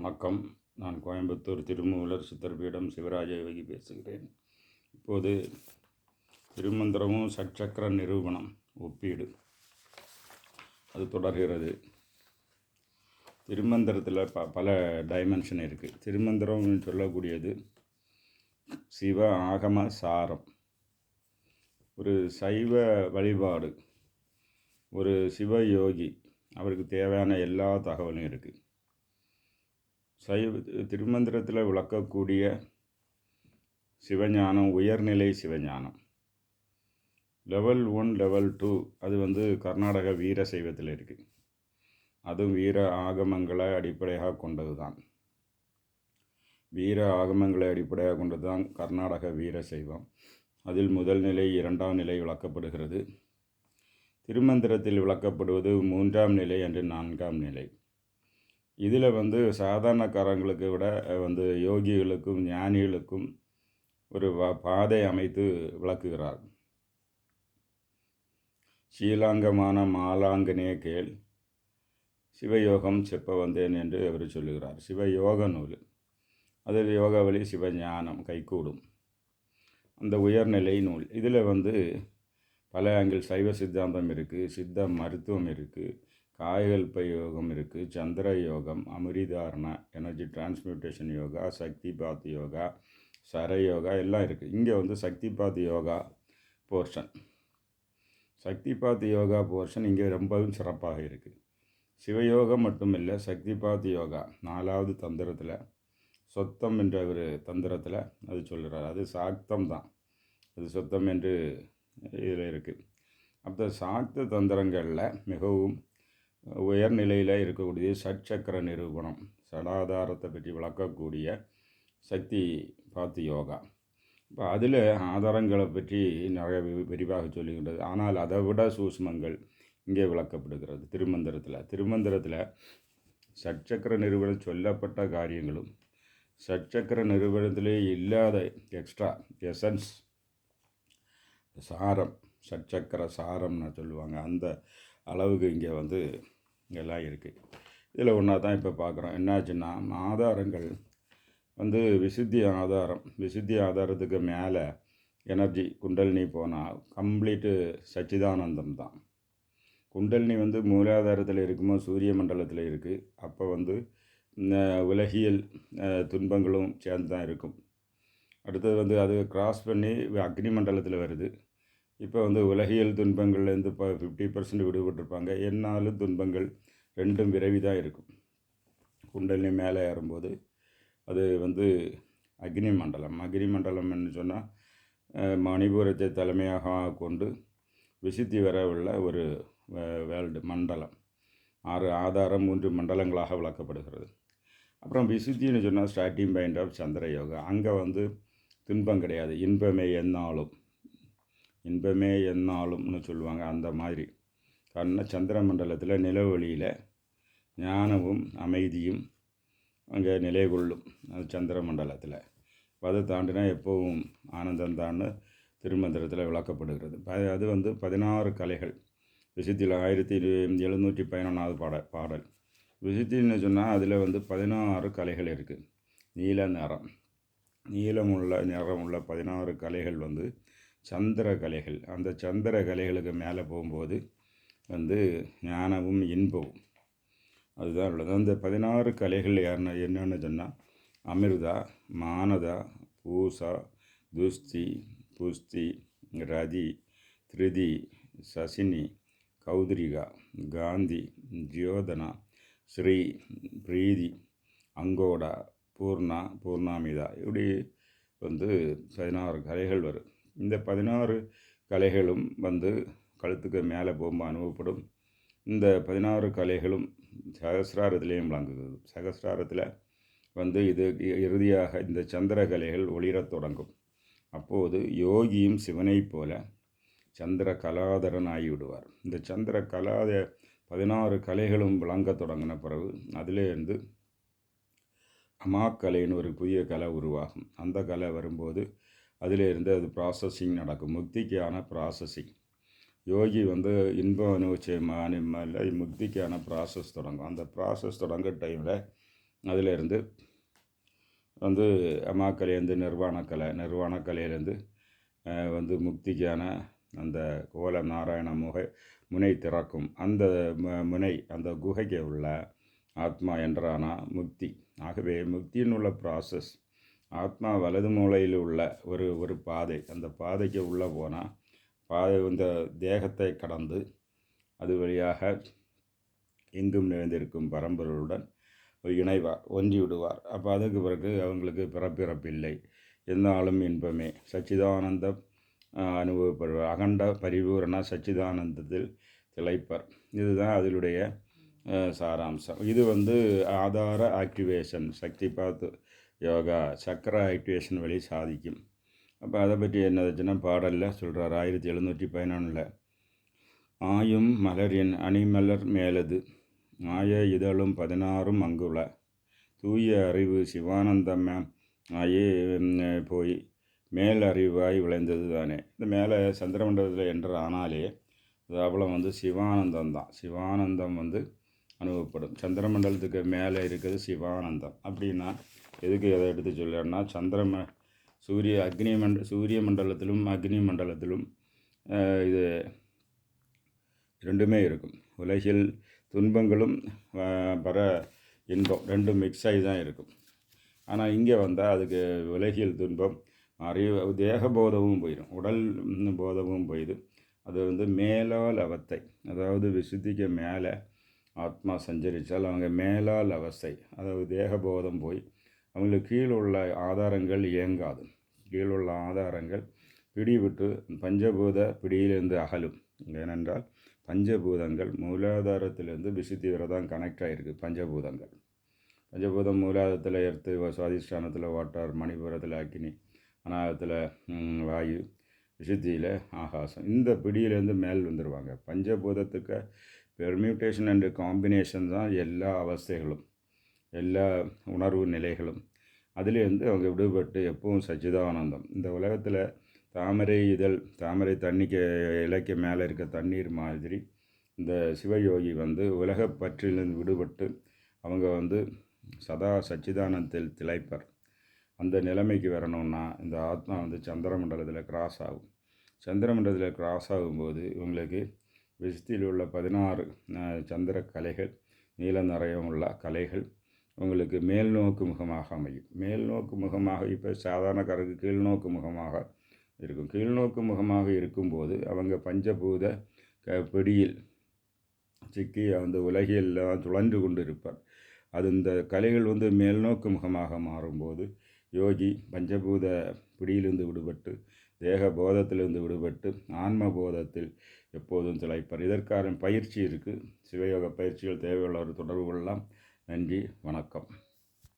வணக்கம். நான் கோயம்புத்தூர் திருமூலர் சித்தர்பீடம் சிவராஜ யோகி பேசுகிறேன். இப்போது திருமந்திரமும் சட்சக்கர நிரூபணம் ஒப்பீடு. அது தொடர்கிறது. திருமந்திரத்தில் ப பல டைமென்ஷன் இருக்குது திருமந்திரம் சொல்லக்கூடியது சிவ ஆகம சாரம். ஒரு சைவ வழிபாடு. ஒரு சிவ யோகி அவருக்கு தேவையான எல்லா தகவலும் இருக்குது சைவ திருமந்திரத்தில் விளக்கக்கூடிய சிவஞானம் உயர்நிலை சிவஞானம். லெவல் ஒன் லெவல் டூ அது வந்து கர்நாடக வீர சைவத்தில் இருக்குது அதுவும் வீர ஆகமங்களை அடிப்படையாக கொண்டது தான் வீர ஆகமங்களை அடிப்படையாக கொண்டது தான் கர்நாடக வீர சைவம். அதில் முதல் நிலை இரண்டாம் நிலை விளக்கப்படுகிறது. திருமந்திரத்தில் விளக்கப்படுவது மூன்றாம் நிலை என்று நான்காம் நிலை. இதில் வந்து சாதாரணக்காரங்களுக்கு விட வந்து யோகிகளுக்கும் ஞானிகளுக்கும் ஒரு வ- பாதை அமைத்து விளக்குகிறார். ஸ்ரீலாங்கமான மாலாங்கனே கேள் சிவயோகம் செப்ப வந்தேன் என்று அவர் சொல்லுகிறார். சிவயோக நூல். அதில் யோக வழி சிவஞானம் கைகூடும். அந்த உயர்நிலை நூல். இதில் வந்து பல ஆங்கிள் சைவ சித்தாந்தம் இருக்குது சித்த மருத்துவம் இருக்குது காயகல்ப யோகம் இருக்குது சந்திர யோகம் அமிர்தாரண எனர்ஜி டிரான்ஸ்மியூட்டேஷன் யோகா சக்தி பாத் யோகா சர யோகா எல்லாம் இருக்குது இங்கே வந்து சக்தி பாத் யோகா போர்ஷன் சக்தி பாத் யோகா போர்ஷன் இங்கே ரொம்பவும் சிறப்பாக இருக்குது சிவயோகம் மட்டுமில்லை சக்தி பாத் யோகா நாலாவது தந்திரத்தில் சொத்தம் என்ற ஒரு தந்திரத்தில் அது சொல்கிறார் அது சாக்தம் தான். அது சொத்தம் என்று இதில் இருக்குது அப்போ சாக்த தந்திரங்களில் மிகவும் உயர்நிலையில் இருக்கக்கூடிய சட்சக்கர நிரூபணம் சடாதாரத்தை பற்றி விளக்கக்கூடிய சக்தி பாத்து யோகா. இப்போ அதில் ஆதாரங்களை பற்றி நிறைய வி- விரிவாக சொல்லுகின்றது ஆனால் அதை விட சூஷ்மங்கள் இங்கே விளக்கப்படுகிறது. திருமந்திரத்தில். திருமந்திரத்தில் சட்சக்கர நிறுவனம் சொல்லப்பட்ட காரியங்களும் சட்சக்கர நிறுவனத்திலே இல்லாத எக்ஸ்ட்ரா எசன்ஸ் சாரம் சட்சக்கர சாரம்னு சொல்லுவாங்க. அந்த அளவுக்கு இங்கே வந்து எல்லாம் இருக்குது. இதில் ஒன்றா தான் இப்போ பார்க்குறோம். என்னாச்சுன்னா ஆதாரங்கள் வந்து விசுத்தி ஆதாரம். விசுத்தி ஆதாரத்துக்கு மேலே எனர்ஜி குண்டலினி போனால் கம்ப்ளீட்டு சச்சிதானந்தம் தான். குண்டலினி வந்து மூலாதாரத்தில் இருக்குமோ சூரிய மண்டலத்தில் இருக்குது. அப்போ வந்து உலகியல் துன்பங்களும் சேர்ந்து தான் இருக்கும். அடுத்தது வந்து அது கிராஸ் பண்ணி அக்னி மண்டலத்தில் வருது. இப்போ வந்து உலகியல் துன்பங்கள்லேருந்து இப்போ ஃபிஃப்டி பர்சன்ட் விடுபட்டிருப்பாங்க. என்னாலும் துன்பங்கள் ரெண்டும் விரைவி தான் இருக்கும். குண்டலினி மேலே ஏறும்போது அது வந்து அக்னி மண்டலம். அக்னி மண்டலம்னு சொன்னால் மணிபுரத்தை தலைமையாக கொண்டு விசித்தி வர உள்ள ஒரு வேர்ல்டு மண்டலம். ஆறு ஆதாரம் மூன்று மண்டலங்களாக விளக்கப்படுகிறது. அப்புறம் விசுத்தின்னு சொன்னால் ஸ்டார்டிங் பாயிண்ட் ஆஃப் சந்திர யோகா அங்கே வந்து துன்பம் கிடையாது. இன்பமே என்னாலும். இன்பமே எந்நாளும்னு சொல்லுவாங்க அந்த மாதிரி. காரணம் சந்திர மண்டலத்தில் நிலவொளியில் ஞானமும் அமைதியும் அங்கே நிலை கொள்ளும் அது சந்திர மண்டலத்தில். பதை தாண்டினா எப்போவும் ஆனந்தம் திருமந்திரத்தில் விளக்கப்படுகிறது. ப- அது வந்து பதினாறு கலைகள். விசித்தியில் ஆயிரத்தி எழுநூற்றி பதினொன்றாவது பாட பாடல். விசித்தின்னு சொன்னால் அதில் வந்து பதினாறு கலைகள் இருக்குது நீல நிறம். நீலமுள்ள நிறமுள்ள பதினாறு கலைகள் வந்து சந்திர கலைகள் அந்த சந்திர கலைகளுக்கு மேலே போகும்போது வந்து ஞானமும் இன்பமும். அதுதான் உள்ளது. அந்த பதினாறு கலைகள் யாருன்னா என்னென்னு சொன்னால் அமிர்தா மானதா பூசா துஸ்தி புஸ்தி ரதி திருதி சசினி கௌதரிகா காந்தி ஜியோதனா ஸ்ரீ பிரீதி அங்கோடா பூர்ணா பூர்ணாமிதா. இப்படி வந்து பதினாறு கலைகள் வரும். இந்த பதினாறு கலைகளும் வந்து கழுத்துக்கு மேலே போகும்போது அனுபவப்படும். இந்த பதினாறு கலைகளும் சகசிராரத்திலையும் விளங்குகிறது. சகசிராரத்தில் வந்து இது இ- இறுதியாக இந்த சந்திர கலைகள் ஒளிரத் தொடங்கும். அப்போது யோகியும் சிவனைப் போல சந்திர கலாதரன் ஆகிவிடுவார் இந்த சந்திர கலாத பதினாறு கலைகளும் விளங்க தொடங்கின பிறகு அதிலேருந்து அமாக்கலைன்னு ஒரு புதிய கலை உருவாகும். அந்த கலை வரும்போது அதிலிருந்து அது ப்ராசஸிங் நடக்கும். முக்திக்கான ப்ராசஸிங் யோகி வந்து இன்பம் அனுபவிச்ச நிம்மல்ல முக்திக்கான ப்ராசஸ் தொடங்கும். அந்த ப்ராசஸ் தொடங்குற டைமில் அதிலேருந்து வந்து அம்மாக்கலையிலேருந்து நிர்வாணக்கலை நிர்வாணக்கலையிலேருந்து வந்து முக்திக்கான அந்த கோல நாராயண முகை முனை திறக்கும். அந்த முனை அந்த குகைக்கு உள்ள ஆத்மா என்றானா முக்தி. ஆகவே முக்தின்னு உள்ள ப்ராசஸ் ஆத்மா வலது மூலையில் உள்ள ஒரு ஒரு பாதை. அந்த பாதைக்கு உள்ளே போனால் பாதை இந்த தேகத்தை கடந்து அது வழியாக எங்கும் நிறைந்திருக்கும் பரம்பொருளுடன் இணைவார் ஒன்றி விடுவார். அப்போ அதுக்கு பிறகு அவங்களுக்கு பிறப்பிறப்பில்லை. இருந்தாலும் இன்பமே. சச்சிதானந்தம் அனுபவப்படுவார். அகண்ட பரிபூரண சச்சிதானந்தத்தில் திளைப்பர். இதுதான் அதிலுடைய சாராம்சம். இது வந்து ஆதார ஆக்டிவேஷன் சக்தி பார்த்து யோகா சக்கர ஆக்டிவேஷன் வழி சாதிக்கும். அப்போ அதை பற்றி என்னதுச்சுன்னா பாடலில் சொல்கிறார் ஆயிரத்தி எழுநூற்றி பதினொன்றில் ஆயும் மலரின் அணிமலர் மேலது ஆய இதழும் பதினாறும் அங்குள்ள தூய அறிவு சிவானந்தம் ஆயே போய் மேல் அறிவாய் விளைந்தது தானே. இந்த மேலே சந்திரமண்டலத்தில் என்ற ஆனாலே அவ்வளோ வந்து சிவானந்தம் தான். சிவானந்தம் வந்து அனுபவப்படும். சந்திரமண்டலத்துக்கு மேலே இருக்கிறது சிவானந்தம். அப்படின்னா எதுக்கு எதை எடுத்து சொல்லணும்னா சந்திரம சூரிய அக்னி மண்ட சூரிய மண்டலத்திலும் அக்னி மண்டலத்திலும் இது ரெண்டுமே இருக்கும். உலகில் துன்பங்களும் பர இன்பம் ரெண்டும் மிக்ஸ் ஆகி தான் இருக்கும். ஆனால் இங்கே வந்தால் அதுக்கு உலகியல் துன்பம் அறிவு தேக போதமும் போயிடும் உடல் போதமும் போயிடும் அது வந்து மேலால் அவத்தை அதாவது விசுத்திக்கு மேலே ஆத்மா சஞ்சரித்தால் அவங்க மேலால் அவஸ்தை. அதாவது தேகபோதம் போய் அவங்களுக்கு கீழே உள்ள ஆதாரங்கள் இயங்காது. கீழுள்ள ஆதாரங்கள் ஆதாரங்கள் பிடிவிட்டு பஞ்சபூத பிடியிலிருந்து அகலும். ஏனென்றால் பஞ்சபூதங்கள் மூலாதாரத்திலிருந்து விசுத்தி தான் கனெக்ட் ஆகிருக்கு பஞ்சபூதங்கள். பஞ்சபூதம் மூலாதாரத்தில் எர்த்து சுவாதிஷ்டானத்தில் வாட்டார் மணிபுரத்தில் அக்கினி அநாகத்தில் வாயு விசுத்தியில் ஆகாசம். இந்த பிடியிலேருந்து மேல் வந்துடுவாங்க பஞ்சபூதத்துக்கு பெர்மியூட்டேஷன் அண்டு காம்பினேஷன் தான் எல்லா அவஸ்தைகளும். எல்லா உணர்வு நிலைகளும். அதிலேருந்து அவங்க விடுபட்டு எப்பவும் சச்சிதானந்தம். இந்த உலகத்தில் தாமரை இதழ் தாமரை தண்ணிக்கு இலைக்கு மேலே இருக்க தண்ணீர் மாதிரி இந்த சிவயோகி வந்து உலக பற்றிலிருந்து விடுபட்டு அவங்க வந்து சதா சச்சிதானந்தத்தில் திளைப்பர். அந்த நிலைமைக்கு வரணும்னா இந்த ஆத்மா வந்து சந்திரமண்டலத்தில் கிராஸ் ஆகும். சந்திரமண்டலத்தில் கிராஸ் ஆகும்போது இவங்களுக்கு விசித்தியில் உள்ள பதினாறு சந்திர கலைகள் நீல நிறையம் உள்ள கலைகள் உங்களுக்கு மேல் நோக்கு முகமாக அமையும். மேல் நோக்கு முகமாக இப்போ சாதாரண கருக்கு கீழ்நோக்கு முகமாக இருக்கும். கீழ்நோக்கு முகமாக இருக்கும்போது அவங்க பஞ்சபூத க பிடியில் சிக்கி அந்த உலகில் துளன்று கொண்டு இருப்பார் அது இந்த கலைகள் வந்து மேல்நோக்கு முகமாக மாறும்போது யோகி பஞ்சபூத பிடியிலிருந்து விடுபட்டு தேக போதத்திலிருந்து விடுபட்டு ஆன்ம போதத்தில் எப்போதும் திளைப்பார். இதற்கான பயிற்சி இருக்குது சிவயோக பயிற்சிகள் தேவையுள்ளவர் தொடர்பு கொள்ளலாம். நன்றி வணக்கம்.